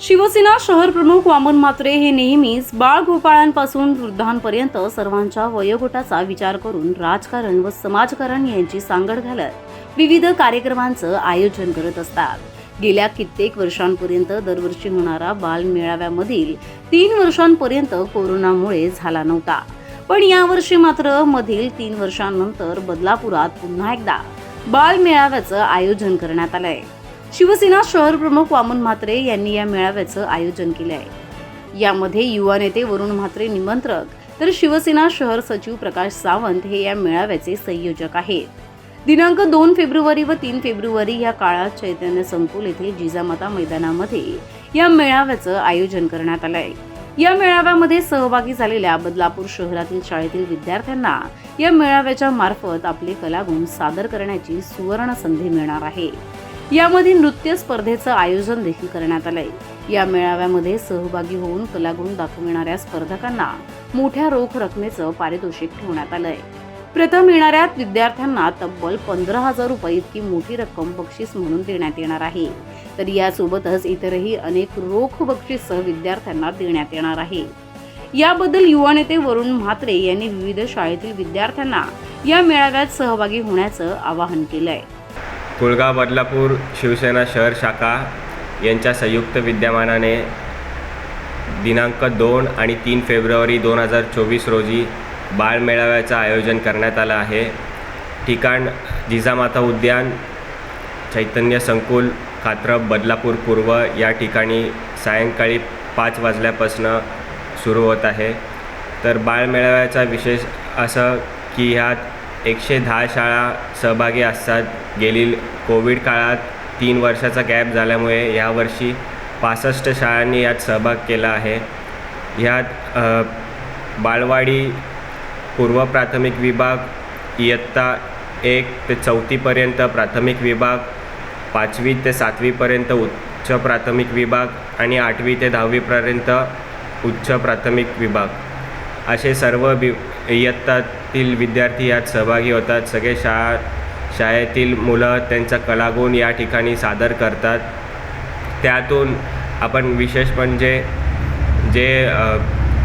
शिवसेना शहर प्रमुख वामन म्हात्रे हे नेहमीच बाळगोपाळांपासून वृद्धांपर्यंत सर्वांच्या वयोगटाचा विचार करून राजकारण व समाजकारण यांची सांगड घालत विविध कार्यक्रमांचं आयोजन करत असतात. गेल्या कित्येक वर्षांपर्यंत दरवर्षी होणारा बाल मेळाव्यामधील तीन वर्षांपर्यंत कोरोनामुळे झाला नव्हता. पण यावर्षी मात्र मधील तीन वर्षांनंतर बदलापुरात पुन्हा एकदा बाल मेळाव्याचं आयोजन करण्यात आलंय. शिवसेना शहर प्रमुख वामन म्हात्रे यांनी या मेळाव्याचं आयोजन केलं आहे. यामध्ये युवा नेते वरुण म्हात्रे निमंत्रक तर शिवसेना शहर सचिव प्रकाश सावंत हे या मेळाव्याचे संयोजक आहेत. दिनांक दोन फेब्रुवारी व तीन फेब्रुवारी या काळात चैतन्य संकुल येथे जिजामाता मैदानामध्ये या मेळाव्याचं आयोजन करण्यात आलं आहे. या मेळाव्यामध्ये सहभागी झालेल्या बदलापूर शहरातील शाळेतील विद्यार्थ्यांना या मेळाव्याच्या मार्फत आपले कलागुण सादर करण्याची सुवर्ण संधी मिळणार आहे. यामध्ये नृत्य स्पर्धेचं आयोजन देखील करण्यात आलंय. या मेळाव्यामध्ये सहभागी होऊन कलागुण दाखविणाऱ्या स्पर्धकांना मोठ्या रोख रकमेचं पारितोषिक ठेवण्यात आलंय. प्रथम येणाऱ्या विद्यार्थ्यांना तब्बल पंधरा हजार रुपये इतकी मोठी रक्कम बक्षीस म्हणून देण्यात येणार आहे. तर यासोबतच इतरही अनेक रोख बक्षीस विद्यार्थ्यांना देण्यात येणार आहे. याबद्दल युवा नेते वरुण म्हात्रे यांनी विविध शाळेतील विद्यार्थ्यांना या मेळाव्यात सहभागी होण्याचं आवाहन केलंय. कुळगाव बदलापूर शिवसेना शहर शाखा यांच्या संयुक्त विद्यमानाने दिनांक दोन आणि तीन फेब्रुवारी दोन हजार चोवीस रोजी बाळमेळाव्याचं आयोजन करण्यात आलं आहे. ठिकाण जिजामाता उद्यान चैतन्य संकुल कात्रप बदलापूर पूर्व या ठिकाणी सायंकाळी पाच वाजल्यापासनं सुरू होत आहे. तर बाळमेळाव्याचा विशेष असं की ह्यात एकशे दहा शाळा सहभागी असतात. गेलील कोविड काळात तीन वर्षाचा गॅप झाल्यामुळे यावर्षी पासष्ट शाळांनी यात सहभाग केला आहे. ह्यात बालवाडी पूर्व प्राथमिक विभाग इयत्ता एक ते चौथीपर्यंत प्राथमिक विभाग पाचवी ते सातवीपर्यंत उच्च प्राथमिक विभाग आणि आठवी ते दहावीपर्यंत उच्च प्राथमिक विभाग. असे सर्व वि इयत्तातील विद्यार्थी यात सहभागी होतात. सगळे शाळा शाळेतील मुलं त्यांचा कलागुण या ठिकाणी सादर करतात. त्यातून आपण विशेष म्हणजे जे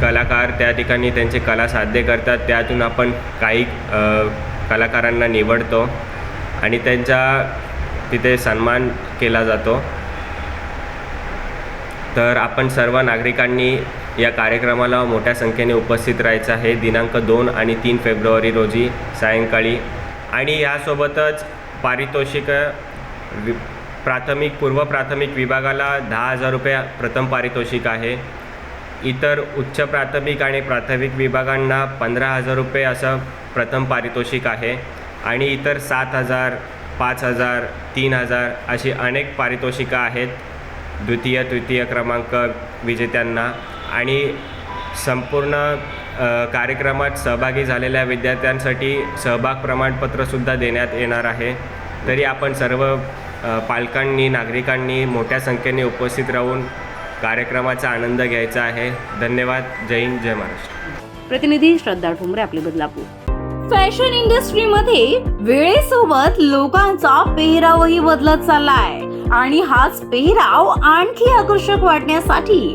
कलाकार त्या ठिकाणी त्यांची कला साध्य करतात त्यातून आपण काही कलाकारांना निवडतो आणि त्यांचा तिथे सन्मान केला जातो. तर आपण सर्व नागरिकांनी या कार्यक्रमाला मोठ्या संख्येने उपस्थित राहायचं आहे. दिनांक दोन आणि तीन फेब्रुवारी रोजी सायंकाळी. आणि यासोबतच पारितोषिक वि प्राथमिक पूर्व प्राथमिक विभागाला दहा हजार रुपये प्रथम पारितोषिक आहे. इतर उच्च प्राथमिक आणि प्राथमिक विभागांना पंधरा हजार रुपये असं प्रथम पारितोषिक आहे. आणि इतर सात हजार पाच हजार तीन हजार अशी अनेक पारितोषिकं आहेत. द्वितीय तृतीय क्रमांक विजेत्यांना. आणि संपूर्ण कार्यक्रमात सहभागी झालेल्या विद्यार्थ्यांसाठी सहभाग प्रमाणपत्रसुद्धा देण्यात येणार आहे. तरी आपण सर्व पालकांनी नागरिकांनी मोठ्या संख्येने उपस्थित राहून कार्यक्रमाचा आनंद घ्यायचा आहे. धन्यवाद. जय हिंद जय महाराष्ट्र. प्रतिनिधी श्रद्धा ठोंबरे आपले बदलापूर. फॅशन इंडस्ट्रीमध्ये वेळेसोबत लोकांचा पेहरावही बदलत चाललाय. आणि हाच पेहराव आणखी आकर्षक वाटण्यासाठी